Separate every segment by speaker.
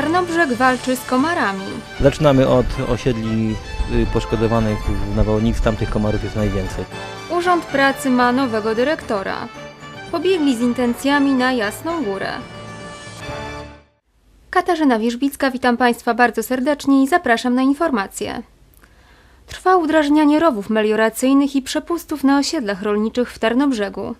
Speaker 1: Tarnobrzeg walczy z komarami.
Speaker 2: Zaczynamy od osiedli y, poszkodowanych w nawałnicy, tam tych komarów jest najwięcej.
Speaker 1: Urząd Pracy ma nowego dyrektora. Pobiegli z intencjami na Jasną Górę. Katarzyna Wierzbicka, witam Państwa bardzo serdecznie i zapraszam na informacje. Trwa udrażnianie rowów melioracyjnych i przepustów na osiedlach rolniczych w Tarnobrzegu.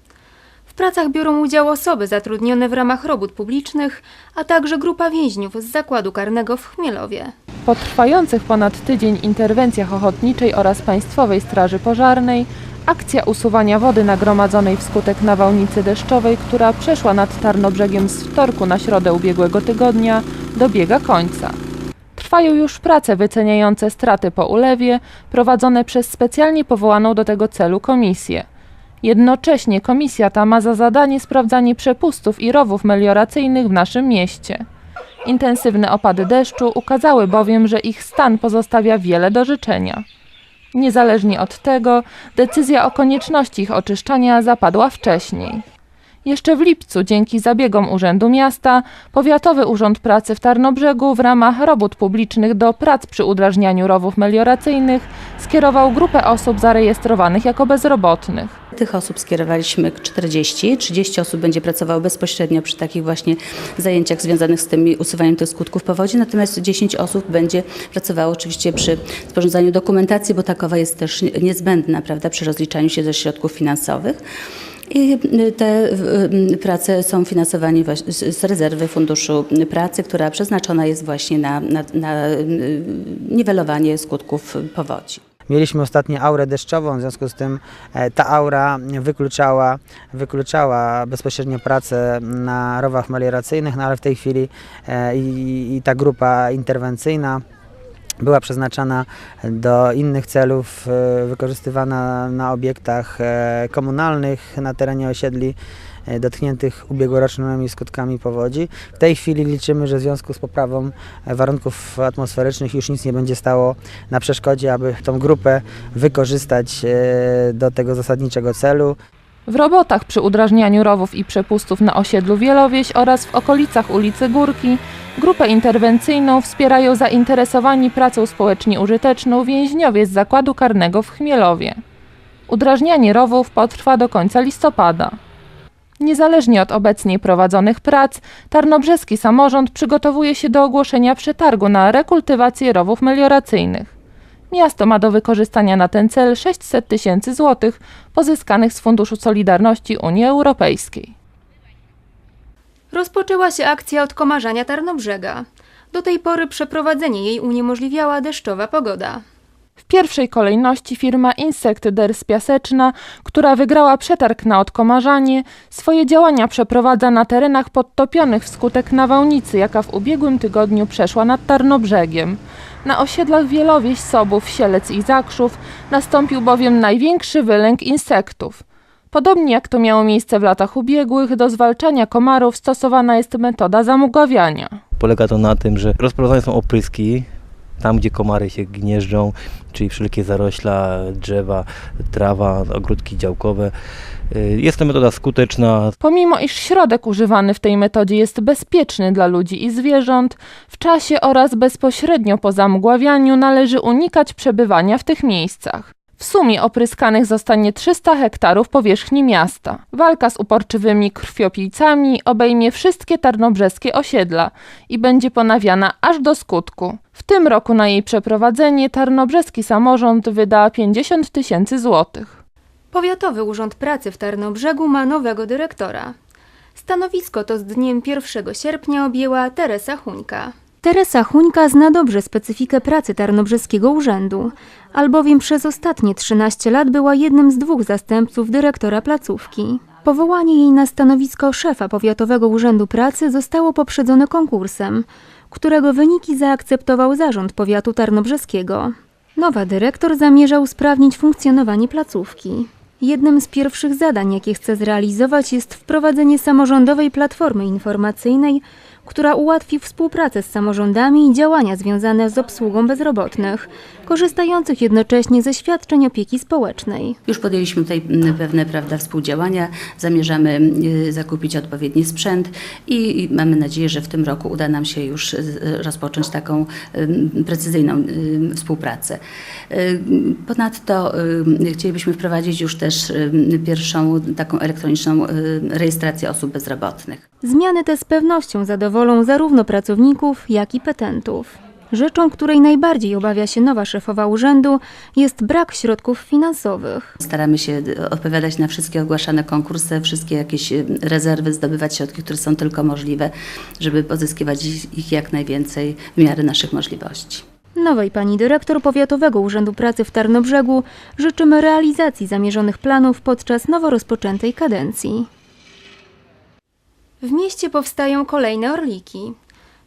Speaker 1: Pracach biorą udział osoby zatrudnione w ramach robót publicznych, a także grupa więźniów z zakładu karnego w Chmielowie.
Speaker 3: Po trwających ponad tydzień interwencjach ochotniczej oraz Państwowej Straży Pożarnej, akcja usuwania wody nagromadzonej wskutek nawałnicy deszczowej, która przeszła nad Tarnobrzegiem z wtorku na środę ubiegłego tygodnia, dobiega końca. Trwają już prace wyceniające straty po ulewie, prowadzone przez specjalnie powołaną do tego celu komisję. Jednocześnie komisja ta ma za zadanie sprawdzanie przepustów i rowów melioracyjnych w naszym mieście. Intensywne opady deszczu ukazały bowiem, że ich stan pozostawia wiele do życzenia. Niezależnie od tego, decyzja o konieczności ich oczyszczania zapadła wcześniej. Jeszcze w lipcu, dzięki zabiegom Urzędu Miasta, Powiatowy Urząd Pracy w Tarnobrzegu w ramach robót publicznych do prac przy udrażnianiu rowów melioracyjnych skierował grupę osób zarejestrowanych jako bezrobotnych.
Speaker 4: Tych osób skierowaliśmy 40. 30 osób będzie pracowało bezpośrednio przy takich właśnie zajęciach związanych z tym usuwaniem tych skutków powodzi, natomiast 10 osób będzie pracowało oczywiście przy sporządzaniu dokumentacji, bo takowa jest też niezbędna prawda, przy rozliczaniu się ze środków finansowych. I te y, prace są finansowane z rezerwy Funduszu Pracy, która przeznaczona jest właśnie na, na, na y, niwelowanie skutków powodzi.
Speaker 5: Mieliśmy ostatnio aurę deszczową, w związku z tym e, ta aura wykluczała, wykluczała bezpośrednio pracę na rowach melioracyjnych, no ale w tej chwili e, i, i ta grupa interwencyjna była przeznaczona do innych celów, e, wykorzystywana na obiektach e, komunalnych na terenie osiedli e, dotkniętych ubiegłorocznymi skutkami powodzi. W tej chwili liczymy, że w związku z poprawą warunków atmosferycznych już nic nie będzie stało na przeszkodzie, aby tą grupę wykorzystać do tego zasadniczego celu.
Speaker 3: W robotach przy udrażnianiu rowów i przepustów na osiedlu Wielowieś oraz w okolicach ulicy Górki grupę interwencyjną wspierają zainteresowani pracą społecznie użyteczną więźniowie z zakładu karnego w Chmielowie. Udrażnianie rowów potrwa do końca listopada. Niezależnie od obecnie prowadzonych prac, tarnobrzeski samorząd przygotowuje się do ogłoszenia przetargu na rekultywację rowów melioracyjnych. Miasto ma do wykorzystania na ten cel 600 tysięcy złotych pozyskanych z Funduszu Solidarności Unii Europejskiej.
Speaker 1: Rozpoczęła się akcja odkomarzania Tarnobrzega. Do tej pory przeprowadzenie jej uniemożliwiała deszczowa pogoda.
Speaker 3: W pierwszej kolejności firma Insect Ders Piaseczna, która wygrała przetarg na odkomarzanie, swoje działania przeprowadza na terenach podtopionych wskutek nawałnicy, jaka w ubiegłym tygodniu przeszła nad Tarnobrzegiem. Na osiedlach Wielowieś, Sobów, Sielec i Zakrzów nastąpił bowiem największy wylęk insektów. Podobnie jak to miało miejsce w latach ubiegłych, do zwalczania komarów stosowana jest metoda zamugławiania.
Speaker 2: Polega to na tym, że rozprowadzane są opryski tam, gdzie komary się gnieżdżą, czyli wszelkie zarośla, drzewa, trawa, ogródki działkowe. Y, Jest to metoda skuteczna,
Speaker 3: Pomimo iż środek używany w tej metodzie jest bezpieczny dla ludzi i zwierząt, w czasie oraz bezpośrednio po zamgławianiu należy unikać przebywania w tych miejscach. W sumie opryskanych zostanie 300 hektarów powierzchni miasta. Walka z uporczywymi krwiopijcami obejmie wszystkie tarnobrzeskie osiedla i będzie ponawiana aż do skutku. W tym roku na jej przeprowadzenie tarnobrzeski samorząd wyda 50 tysięcy złotych.
Speaker 1: Powiatowy Urząd Pracy w Tarnobrzegu ma nowego dyrektora. Stanowisko to z dniem 1 sierpnia objęła Teresa Huńka. Teresa Huńka zna dobrze specyfikę pracy Tarnobrzeskiego Urzędu, albowiem przez ostatnie 13 lat była jednym z dwóch zastępców dyrektora placówki. Powołanie jej na stanowisko szefa Powiatowego Urzędu Pracy zostało poprzedzone konkursem, którego wyniki zaakceptował Zarząd Powiatu Tarnobrzeskiego. Nowa dyrektor zamierza usprawnić funkcjonowanie placówki. Jednym z pierwszych zadań, jakie chce zrealizować, jest wprowadzenie samorządowej platformy informacyjnej, która ułatwi współpracę z samorządami i działania związane z obsługą bezrobotnych, korzystających jednocześnie ze świadczeń opieki społecznej.
Speaker 4: Już podjęliśmy tutaj mm, pewne prawda, współdziałania, zamierzamy y, zakupić odpowiedni sprzęt i, mamy nadzieję, że w tym roku uda nam się już y, rozpocząć taką precyzyjną współpracę. Y, Ponadto chcielibyśmy wprowadzić już też pierwszą taką elektroniczną rejestrację osób bezrobotnych.
Speaker 1: Zmiany te z pewnością zadowolą zarówno pracowników, jak i petentów. Rzeczą, której najbardziej obawia się nowa szefowa urzędu, jest brak środków finansowych.
Speaker 4: Staramy się odpowiadać na wszystkie ogłaszane konkursy, wszystkie jakieś rezerwy, zdobywać środki, które są tylko możliwe, żeby pozyskiwać ich- ich jak najwięcej w miarę naszych możliwości.
Speaker 1: Nowej pani dyrektor Powiatowego Urzędu Pracy w Tarnobrzegu życzymy realizacji zamierzonych planów podczas nowo rozpoczętej kadencji. W mieście powstają kolejne orliki.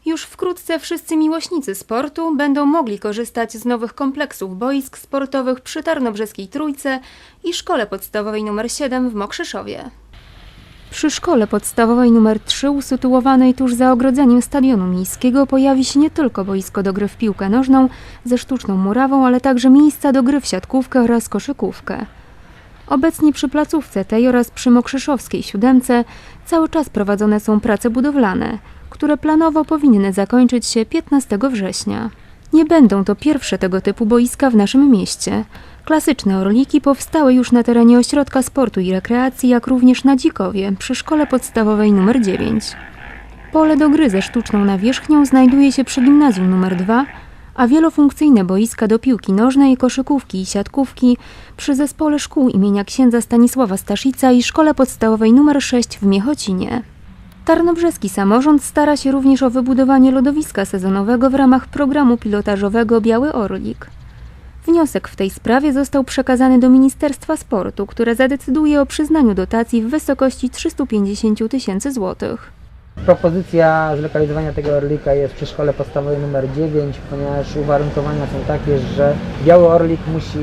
Speaker 1: Już wkrótce wszyscy miłośnicy sportu będą mogli korzystać z nowych kompleksów boisk sportowych przy Tarnobrzeskiej Trójce i Szkole Podstawowej nr 7 w Mokrzyszowie. Przy szkole podstawowej nr 3 usytuowanej tuż za ogrodzeniem stadionu miejskiego pojawi się nie tylko boisko do gry w piłkę nożną ze sztuczną murawą, ale także miejsca do gry w siatkówkę oraz koszykówkę. Obecnie przy placówce tej oraz przy Mokrzyszowskiej siódemce cały czas prowadzone są prace budowlane, które planowo powinny zakończyć się 15 września. Nie będą to pierwsze tego typu boiska w naszym mieście. Klasyczne orliki powstały już na terenie ośrodka sportu i rekreacji, jak również na Dzikowie, przy szkole podstawowej nr 9. Pole do gry ze sztuczną nawierzchnią znajduje się przy gimnazjum nr 2, a wielofunkcyjne boiska do piłki nożnej, koszykówki i siatkówki przy zespole szkół imienia księdza Stanisława Staszica i szkole podstawowej nr 6 w Miechocinie. Tarnobrzeski samorząd stara się również o wybudowanie lodowiska sezonowego w ramach programu pilotażowego Biały Orlik. Wniosek w tej sprawie został przekazany do Ministerstwa Sportu, które zadecyduje o przyznaniu dotacji w wysokości 350 tysięcy złotych.
Speaker 5: Propozycja zlokalizowania tego orlika jest przy szkole podstawowej numer 9, ponieważ uwarunkowania są takie, że Biały Orlik musi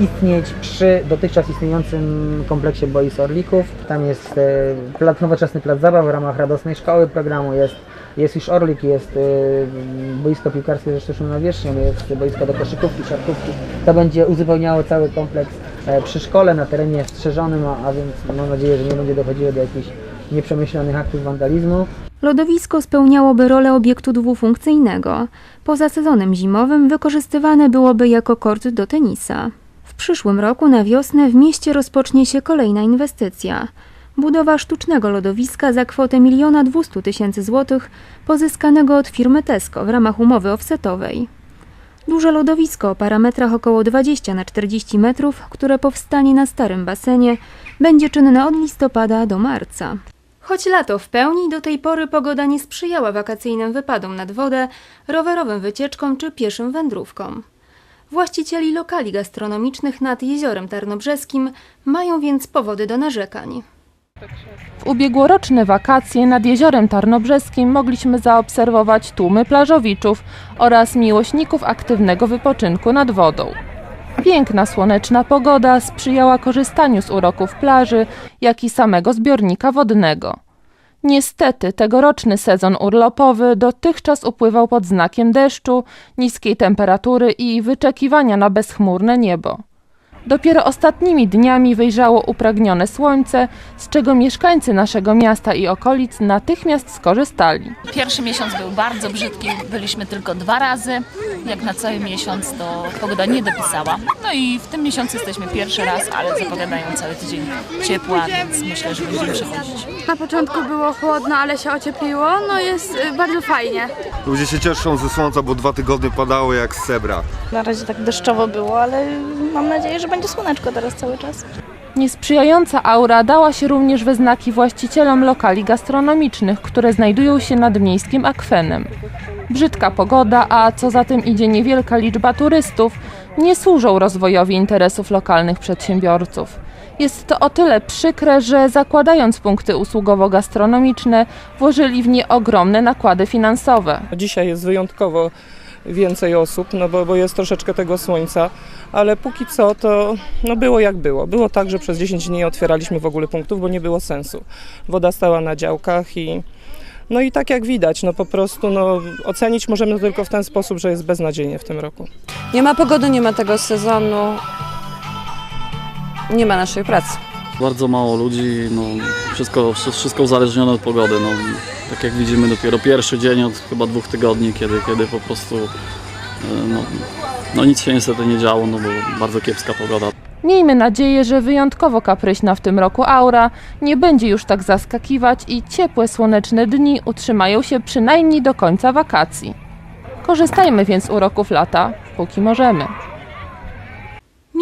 Speaker 5: istnieć przy dotychczas istniejącym kompleksie boisk orlików. Tam jest e, plac, nowoczesny plac zabaw w ramach radosnej szkoły programu, jest, jest już orlik, jest e, boisko piłkarskie ze sztuczną nawierzchnią, jest boisko do koszykówki, siatkówki. To będzie uzupełniało cały kompleks e, przy szkole na terenie strzeżonym, a, więc mam nadzieję, że nie będzie dochodziło do jakichś nieprzemyślanych aktów wandalizmu.
Speaker 1: Lodowisko spełniałoby rolę obiektu dwufunkcyjnego. Poza sezonem zimowym wykorzystywane byłoby jako kort do tenisa. W przyszłym roku na wiosnę w mieście rozpocznie się kolejna inwestycja. Budowa sztucznego lodowiska za kwotę 1 200 tysięcy złotych pozyskanego od firmy Tesco w ramach umowy offsetowej. Duże lodowisko o parametrach około 20 na 40 metrów, które powstanie na starym basenie, będzie czynne od listopada do marca. Choć lato w pełni, do tej pory pogoda nie sprzyjała wakacyjnym wypadom nad wodę, rowerowym wycieczkom czy pieszym wędrówkom. Właścicieli lokali gastronomicznych nad Jeziorem Tarnobrzeskim mają więc powody do narzekań.
Speaker 3: W ubiegłoroczne wakacje nad jeziorem Tarnobrzeskim mogliśmy zaobserwować tłumy plażowiczów oraz miłośników aktywnego wypoczynku nad wodą. Piękna słoneczna pogoda sprzyjała korzystaniu z uroków plaży, jak i samego zbiornika wodnego. Niestety tegoroczny sezon urlopowy dotychczas upływał pod znakiem deszczu, niskiej temperatury i wyczekiwania na bezchmurne niebo. Dopiero ostatnimi dniami wyjrzało upragnione słońce, z czego mieszkańcy naszego miasta i okolic natychmiast skorzystali.
Speaker 6: Pierwszy miesiąc był bardzo brzydki, byliśmy tylko dwa razy. Jak na cały miesiąc to pogoda nie dopisała. No i w tym miesiącu jesteśmy pierwszy raz, ale zapowiadają cały tydzień ciepła, więc myślę, że będziemy przechodzić.
Speaker 7: Na początku było chłodno, ale się ociepliło. No jest y, bardzo fajnie.
Speaker 8: Ludzie się cieszą ze słońca, bo dwa tygodnie padało jak z sebra.
Speaker 9: Na razie tak deszczowo było, ale mam nadzieję, że będzie słoneczko teraz cały czas.
Speaker 3: Niesprzyjająca aura dała się również we znaki właścicielom lokali gastronomicznych, które znajdują się nad miejskim akwenem. Brzydka pogoda, a co za tym idzie niewielka liczba turystów, nie służą rozwojowi interesów lokalnych przedsiębiorców. Jest to o tyle przykre, że zakładając punkty usługowo-gastronomiczne, włożyli w nie ogromne nakłady finansowe.
Speaker 10: Dzisiaj jest wyjątkowo więcej osób, no bo, bo jest troszeczkę tego słońca, ale póki co to no było jak było. Było tak, że przez 10 dni nie otwieraliśmy w ogóle punktów, bo nie było sensu. Woda stała na działkach i No i tak jak widać, no po prostu no, ocenić możemy tylko w ten sposób, że jest beznadziejnie w tym roku.
Speaker 11: Nie ma pogody, nie ma tego sezonu, nie ma naszej pracy.
Speaker 12: Bardzo mało ludzi, no, wszystko, wszystko uzależnione od pogody. No, tak jak widzimy, dopiero pierwszy dzień od chyba dwóch tygodni, kiedy, kiedy po prostu e, no, no nic się niestety nie działo, no bo bardzo kiepska pogoda.
Speaker 3: Miejmy nadzieję, że wyjątkowo kapryśna w tym roku aura nie będzie już tak zaskakiwać i ciepłe słoneczne dni utrzymają się przynajmniej do końca wakacji. Korzystajmy więc z uroków lata, póki możemy.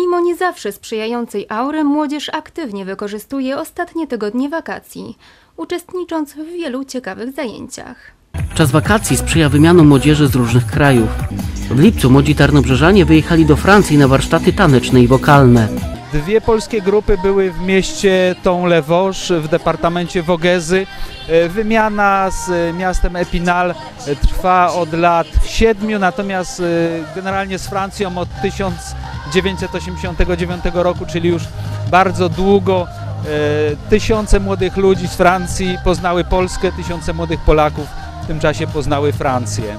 Speaker 1: Mimo nie zawsze sprzyjającej aury, młodzież aktywnie wykorzystuje ostatnie tygodnie wakacji, uczestnicząc w wielu ciekawych zajęciach.
Speaker 13: Czas wakacji sprzyja wymianom młodzieży z różnych krajów. W lipcu młodzi tarnobrzeżanie wyjechali do Francji na warsztaty taneczne i wokalne.
Speaker 14: Dwie polskie grupy były w mieście Ton-le-Vosges w departamencie Wogezy. E, Wymiana z e, miastem Epinal e, trwa od lat siedmiu, natomiast generalnie z Francją od 1989 roku, czyli już bardzo długo. e, Tysiące młodych ludzi z Francji poznały Polskę, tysiące młodych Polaków w tym czasie poznały Francję.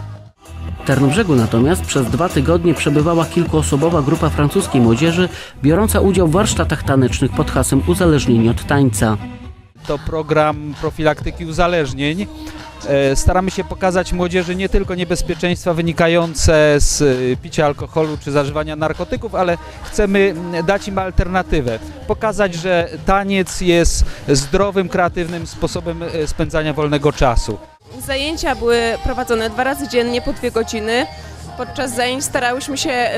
Speaker 13: W Tarnobrzegu natomiast przez dwa tygodnie przebywała kilkuosobowa grupa francuskiej młodzieży biorąca udział w warsztatach tanecznych pod hasłem Uzależnieni od tańca.
Speaker 14: to program profilaktyki uzależnień. E, Staramy się pokazać młodzieży nie tylko niebezpieczeństwa wynikające z e, picia alkoholu czy zażywania narkotyków, ale chcemy mm, dać im alternatywę. Pokazać, że taniec jest zdrowym, kreatywnym sposobem e, spędzania wolnego czasu.
Speaker 11: Zajęcia były prowadzone dwa razy dziennie po dwie godziny. Podczas zajęć starałyśmy się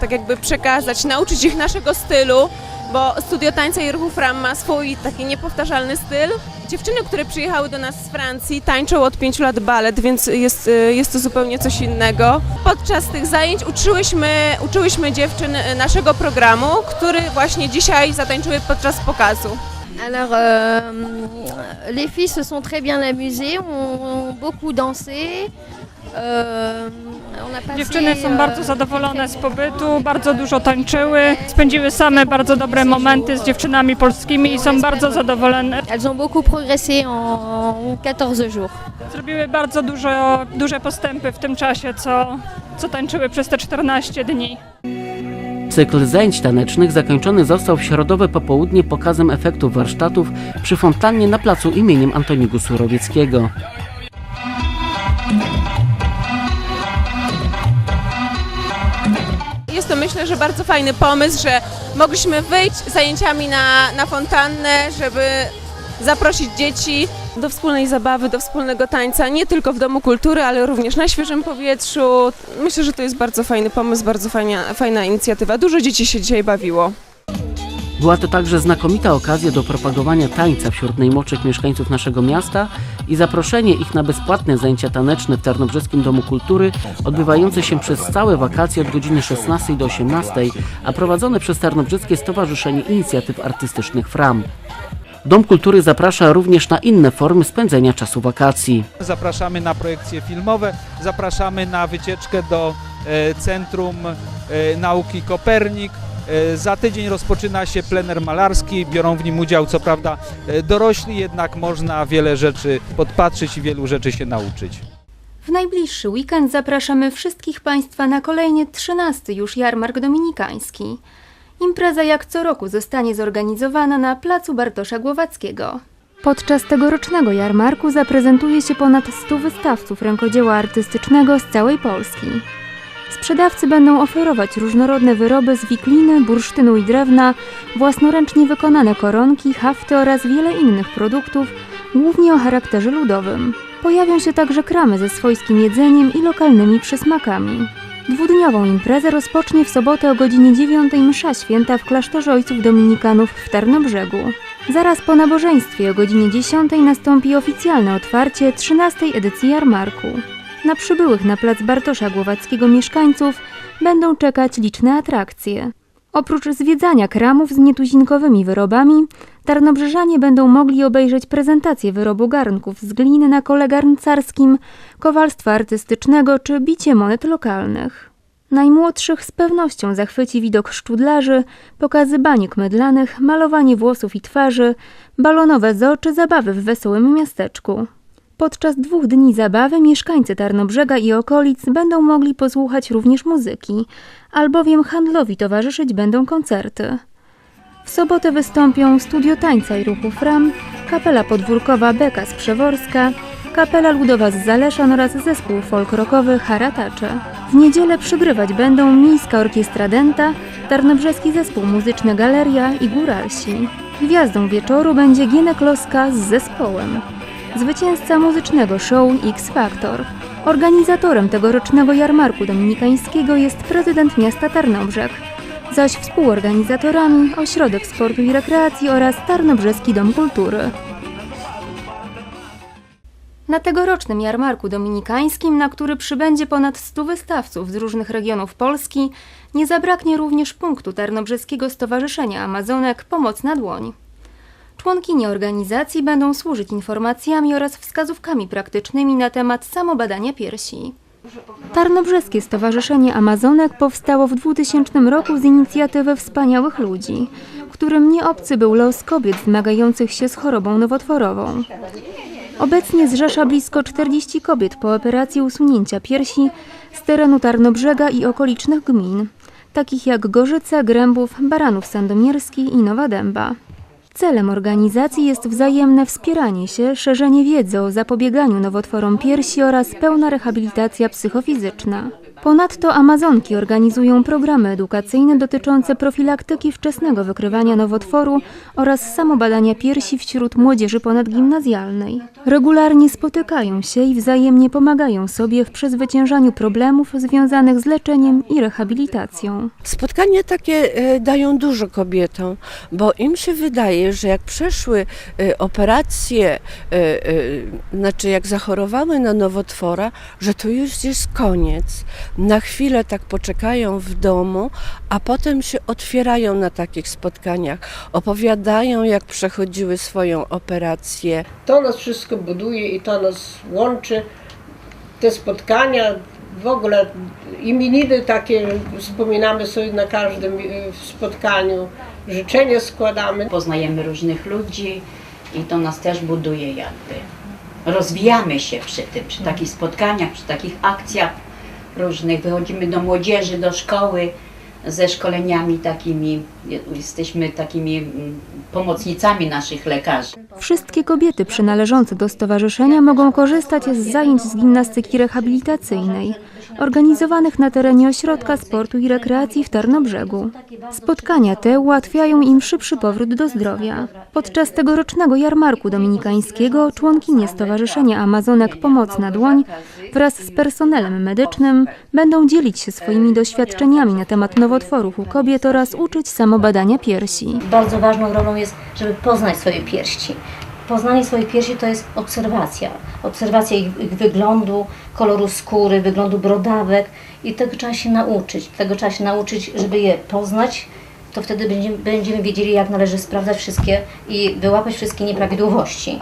Speaker 11: tak jakby przekazać, nauczyć ich naszego stylu, bo Studio Tańca i Ruchu Fram ma swój taki niepowtarzalny styl. Dziewczyny, które przyjechały do nas z Francji tańczą od pięciu lat balet, więc jest, y, jest to zupełnie coś innego. Podczas tych zajęć uczyłyśmy, uczyłyśmy dziewczyn y, naszego programu, który właśnie dzisiaj zatańczyły podczas pokazu.
Speaker 9: Alors, euh, les filles se sont très bien amusées, ont beaucoup dansé.
Speaker 7: Dziewczyny są
Speaker 9: euh,
Speaker 7: bardzo zadowolone z pobytu, bardzo dużo tańczyły, spędziły same bardzo dobre momenty z dziewczynami polskimi i są bardzo zadowolone.
Speaker 9: Elles ont beaucoup progressé en 14 jours.
Speaker 7: Zrobiły bardzo dużo, duże postępy w tym czasie, co, co tańczyły przez te 14 dni.
Speaker 13: Cykl zajęć tanecznych zakończony został w środowe popołudnie pokazem efektów warsztatów przy fontannie na placu imieniem Antoniego Surowieckiego.
Speaker 11: Jest to myślę, że bardzo fajny pomysł, że mogliśmy wyjść zajęciami na, na fontannę, żeby zaprosić dzieci do wspólnej zabawy, do wspólnego tańca, nie tylko w Domu Kultury, ale również na świeżym powietrzu. Myślę, że to jest bardzo fajny pomysł, bardzo fajna, fajna inicjatywa. Dużo dzieci się dzisiaj bawiło.
Speaker 13: Była to także znakomita okazja do propagowania tańca wśród najmłodszych mieszkańców naszego miasta i zaproszenie ich na bezpłatne zajęcia taneczne w Tarnobrzeskim Domu Kultury, odbywające się przez całe wakacje od godziny 16 do 18, a prowadzone przez Tarnobrzeskie Stowarzyszenie Inicjatyw Artystycznych FRAM. Dom Kultury zaprasza również na inne formy spędzenia czasu wakacji.
Speaker 14: Zapraszamy na projekcje filmowe, zapraszamy na wycieczkę do e, Centrum e, Nauki Kopernik. E, Za tydzień rozpoczyna się plener malarski, biorą w nim udział co prawda e, dorośli, jednak można wiele rzeczy podpatrzeć i wielu rzeczy się nauczyć.
Speaker 1: W najbliższy weekend zapraszamy wszystkich Państwa na kolejny 13 już jarmark dominikański. Impreza jak co roku zostanie zorganizowana na placu Bartosza Głowackiego. Podczas tegorocznego jarmarku zaprezentuje się ponad 100 wystawców rękodzieła artystycznego z całej Polski. Sprzedawcy będą oferować różnorodne wyroby z wikliny, bursztynu i drewna, własnoręcznie wykonane koronki, hafty oraz wiele innych produktów, głównie o charakterze ludowym. Pojawią się także kramy ze swojskim jedzeniem i lokalnymi przysmakami. Dwudniową imprezę rozpocznie w sobotę o godzinie 9 msza święta w klasztorze ojców dominikanów w Tarnobrzegu. Zaraz po nabożeństwie o godzinie 10 nastąpi oficjalne otwarcie 13 edycji jarmarku. Na przybyłych na plac Bartosza Głowackiego mieszkańców będą czekać liczne atrakcje. Oprócz zwiedzania kramów z nietuzinkowymi wyrobami, tarnobrzeżanie będą mogli obejrzeć prezentację wyrobu garnków z gliny na kole garncarskim, kowalstwa artystycznego czy bicie monet lokalnych. Najmłodszych z pewnością zachwyci widok szczudlarzy, pokazy baniek mydlanych, malowanie włosów i twarzy, balonowe zoo czy zabawy w wesołym miasteczku. Podczas dwóch dni zabawy mieszkańcy Tarnobrzega i okolic będą mogli posłuchać również muzyki, albowiem handlowi towarzyszyć będą koncerty. W sobotę wystąpią Studio Tańca i Ruchu Fram, Kapela Podwórkowa Beka z Przeworska, Kapela Ludowa z Zaleszan oraz zespół folk-rockowy Haratacze. W niedzielę przygrywać będą Miejska Orkiestra Denta, Tarnobrzeski Zespół Muzyczny Galeria i Góralsi. Gwiazdą wieczoru będzie Gienek Loska z zespołem. Zwycięzca muzycznego show X Factor. Organizatorem tegorocznego jarmarku dominikańskiego jest prezydent miasta Tarnobrzeg, zaś współorganizatorami Ośrodek Sportu i Rekreacji oraz Tarnobrzeski Dom Kultury. Na tegorocznym jarmarku dominikańskim, na który przybędzie ponad 100 wystawców z różnych regionów Polski, nie zabraknie również punktu Tarnobrzeskiego Stowarzyszenia Amazonek Pomoc na dłoń. Członkinie organizacji będą służyć informacjami oraz wskazówkami praktycznymi na temat samobadania piersi. Tarnobrzeskie Stowarzyszenie Amazonek powstało w 2000 roku z inicjatywy wspaniałych ludzi, którym nie obcy był los kobiet zmagających się z chorobą nowotworową. Obecnie zrzesza blisko 40 kobiet po operacji usunięcia piersi z terenu Tarnobrzega i okolicznych gmin, takich jak Gorzyce, Grębów, Baranów Sandomierski i Nowa Dęba. Celem organizacji jest wzajemne wspieranie się, szerzenie wiedzy o zapobieganiu nowotworom piersi oraz pełna rehabilitacja psychofizyczna. Ponadto Amazonki organizują programy edukacyjne dotyczące profilaktyki wczesnego wykrywania nowotworu oraz samobadania piersi wśród młodzieży ponadgimnazjalnej. Regularnie spotykają się i wzajemnie pomagają sobie w przezwyciężaniu problemów związanych z leczeniem i rehabilitacją.
Speaker 15: Spotkania takie e, dają dużo kobietom, bo im się wydaje, że jak przeszły e, operacje, e, znaczy jak zachorowały na nowotwora, że to już jest koniec. Na chwilę tak poczekają w domu, a potem się otwierają na takich spotkaniach, opowiadają jak przechodziły swoją operację.
Speaker 16: To nas wszystko buduje i to nas łączy. Te spotkania, w ogóle imieniny takie wspominamy sobie na każdym y, spotkaniu, życzenia składamy.
Speaker 17: Poznajemy różnych ludzi i to nas też buduje jakby. Rozwijamy się przy tym, przy takich spotkaniach, przy takich akcjach różnych. Wychodzimy do młodzieży, do szkoły ze szkoleniami takimi. Jesteśmy takimi mm, pomocnicami naszych lekarzy.
Speaker 1: Wszystkie kobiety przynależące do stowarzyszenia mogą korzystać z zajęć z gimnastyki rehabilitacyjnej, organizowanych na terenie Ośrodka Sportu i Rekreacji w Tarnobrzegu. Spotkania te ułatwiają im szybszy powrót do zdrowia. Podczas tegorocznego jarmarku dominikańskiego członkinie Stowarzyszenia Amazonek Pomoc na Dłoń wraz z personelem medycznym będą dzielić się swoimi doświadczeniami na temat nowotworów u kobiet oraz uczyć samobadania piersi.
Speaker 18: Bardzo ważną rolą jest, żeby poznać swoje piersi. Poznanie swoich piersi to jest obserwacja. Obserwacja ich, ich wyglądu, koloru skóry, wyglądu brodawek i tego trzeba się nauczyć. Tego trzeba się nauczyć, żeby je poznać, to wtedy będziemy, będziemy wiedzieli, jak należy sprawdzać wszystkie i wyłapać wszystkie nieprawidłowości.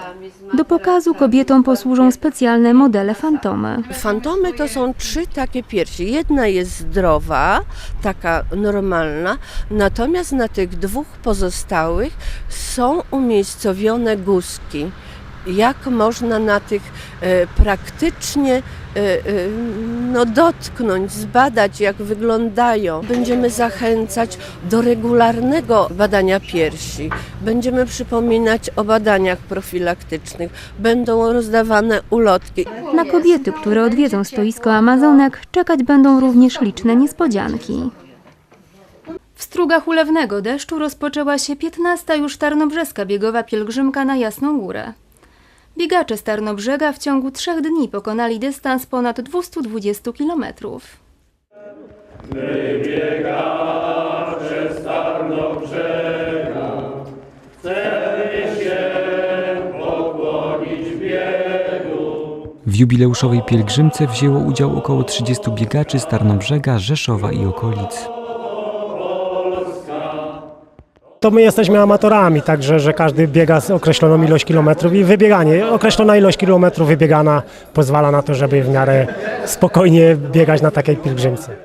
Speaker 1: Do pokazu kobietom posłużą specjalne modele fantomy.
Speaker 15: Fantomy to są trzy takie piersi. Jedna jest zdrowa, taka normalna, natomiast na tych dwóch pozostałych są umiejscowione guzki. Jak można na tych e, praktycznie e, e, no, dotknąć, zbadać, jak wyglądają. Będziemy zachęcać do regularnego badania piersi. Będziemy przypominać o badaniach profilaktycznych. Będą rozdawane ulotki.
Speaker 1: Na kobiety, które odwiedzą stoisko Amazonek, czekać będą również liczne niespodzianki. W strugach ulewnego deszczu rozpoczęła się 15. już tarnobrzeska biegowa pielgrzymka na Jasną Górę. Biegacze z Tarnobrzega w ciągu trzech dni pokonali dystans ponad 220 kilometrów.
Speaker 19: W jubileuszowej pielgrzymce wzięło udział około 30 biegaczy z Tarnobrzega, Rzeszowa i okolic.
Speaker 20: To my jesteśmy amatorami, także że każdy biega z określoną ilość kilometrów i wybieganie. Określona ilość kilometrów wybiegana pozwala na to, żeby w miarę spokojnie biegać na takiej pielgrzymce.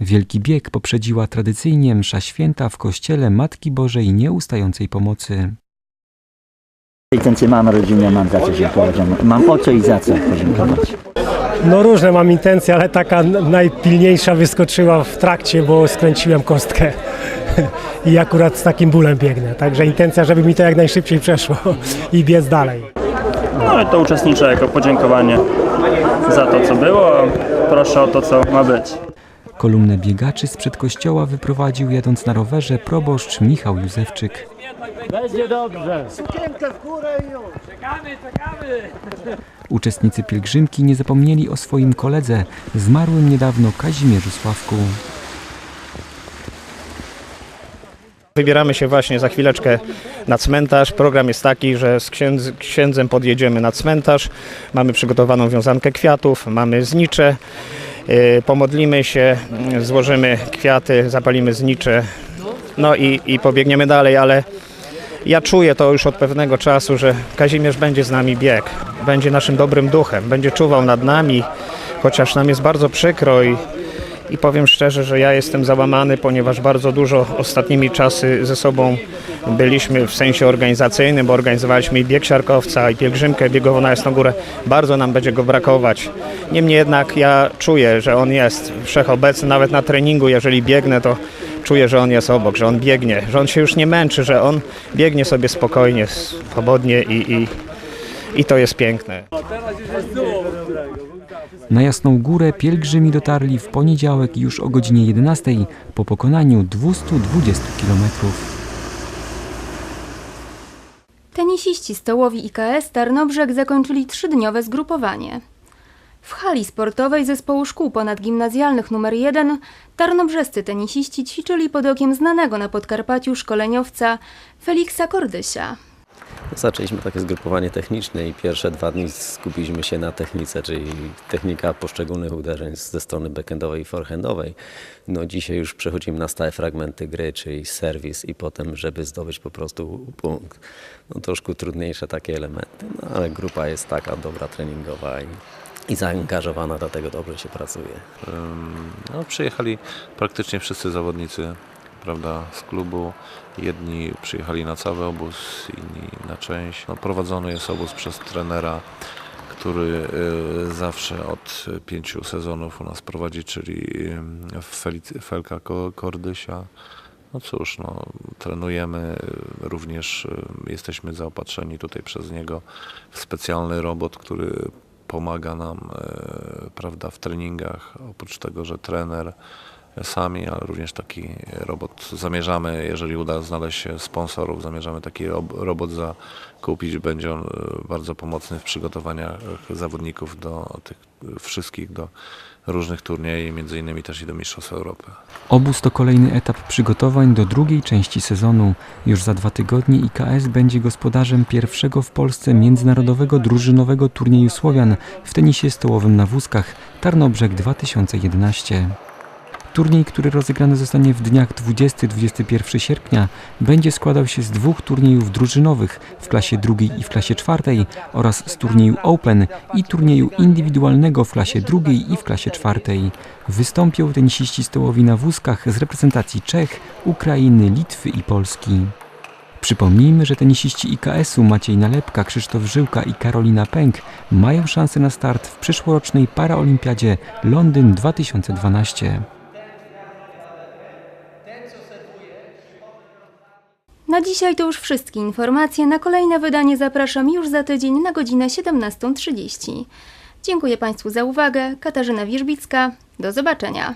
Speaker 19: Wielki bieg poprzedziła tradycyjnie msza święta w kościele Matki Bożej Nieustającej Pomocy.
Speaker 21: Intencje mam, rodzinę mam za co się. Mam o co i za co podziękować.
Speaker 20: No różne mam intencje, ale taka najpilniejsza wyskoczyła w trakcie, bo skręciłem kostkę i akurat z takim bólem biegnę. Także intencja, żeby mi to jak najszybciej przeszło i biec dalej.
Speaker 22: No i to uczestniczę jako podziękowanie za to, co było. Proszę o to, co ma być.
Speaker 19: Kolumnę biegaczy sprzed kościoła wyprowadził jadąc na rowerze proboszcz Michał Józefczyk.
Speaker 22: Będzie dobrze.
Speaker 23: Sukienkę w górę i już. Czekamy, czekamy.
Speaker 19: Uczestnicy pielgrzymki nie zapomnieli o swoim koledze, zmarłym niedawno Kazimierzu Sławku.
Speaker 24: Wybieramy się właśnie za chwileczkę na cmentarz. Program jest taki, że z księdz, księdzem podjedziemy na cmentarz. Mamy przygotowaną wiązankę kwiatów, mamy znicze. Yy, pomodlimy się, złożymy kwiaty, zapalimy znicze. No i, i pobiegniemy dalej, ale ja czuję to już od pewnego czasu, że Kazimierz będzie z nami biegł. Będzie naszym dobrym duchem, będzie czuwał nad nami, chociaż nam jest bardzo przykro i i powiem szczerze, że ja jestem załamany, ponieważ bardzo dużo ostatnimi czasy ze sobą byliśmy w sensie organizacyjnym, bo organizowaliśmy i bieg siarkowca, i pielgrzymkę biegową na Jasną Górę. Bardzo nam będzie go brakować. Niemniej jednak ja czuję, że on jest wszechobecny, nawet na treningu, jeżeli biegnę, to czuję, że on jest obok, że on biegnie, że on się już nie męczy, że on biegnie sobie spokojnie, swobodnie i, i, i to jest piękne.
Speaker 19: Na Jasną Górę pielgrzymi dotarli w poniedziałek już o godzinie 11 po pokonaniu 220 kilometrów.
Speaker 1: Tenisiści stołowi IKS Tarnobrzeg zakończyli trzydniowe zgrupowanie. W hali sportowej zespołu szkół ponadgimnazjalnych nr 1 tarnobrzescy tenisiści ćwiczyli pod okiem znanego na Podkarpaciu szkoleniowca Feliksa Kordysia.
Speaker 25: Zaczęliśmy takie zgrupowanie techniczne i pierwsze dwa dni skupiliśmy się na technice, czyli technika poszczególnych uderzeń ze strony backendowej i forehandowej. No dzisiaj już przechodzimy na stałe fragmenty gry, czyli serwis i potem, żeby zdobyć po prostu punkt. No troszkę trudniejsze takie elementy, no ale grupa jest taka dobra treningowa i, i zaangażowana, dlatego dobrze się pracuje.
Speaker 26: No, przyjechali praktycznie wszyscy zawodnicy prawda, z klubu. Jedni przyjechali na cały obóz, inni na część. No, prowadzony jest obóz przez trenera, który y, zawsze od pięciu sezonów u nas prowadzi, czyli y, Felka Ko- Kordysia. No cóż, no, trenujemy, y, również y, jesteśmy zaopatrzeni tutaj przez niego w specjalny robot, który pomaga nam y, prawda, w treningach. Oprócz tego, że trener sami, ale również taki robot zamierzamy, jeżeli uda znaleźć sponsorów, zamierzamy taki rob- robot zakupić. Będzie on e, bardzo pomocny w przygotowaniach zawodników do tych wszystkich, do różnych turniejów, między innymi też i do Mistrzostw Europy.
Speaker 19: Obóz to kolejny etap przygotowań do drugiej części sezonu. Już za dwa tygodnie IKS będzie gospodarzem pierwszego w Polsce międzynarodowego drużynowego turnieju Słowian w tenisie stołowym na wózkach Tarnobrzeg 2011. Turniej, który rozegrany zostanie w dniach 20-21 sierpnia, będzie składał się z dwóch turniejów drużynowych w klasie drugiej i w klasie czwartej oraz z turnieju Open i turnieju indywidualnego w klasie drugiej i w klasie czwartej. Wystąpią tenisiści stołowi na wózkach z reprezentacji Czech, Ukrainy, Litwy i Polski. Przypomnijmy, że tenisiści IKS-u Maciej Nalepka, Krzysztof Żyłka i Karolina Pęk mają szansę na start w przyszłorocznej Paraolimpiadzie Londyn 2012.
Speaker 1: Na dzisiaj to już wszystkie informacje. Na kolejne wydanie zapraszam już za tydzień na godzinę 17.30. Dziękuję Państwu za uwagę. Katarzyna Wierzbicka. Do zobaczenia.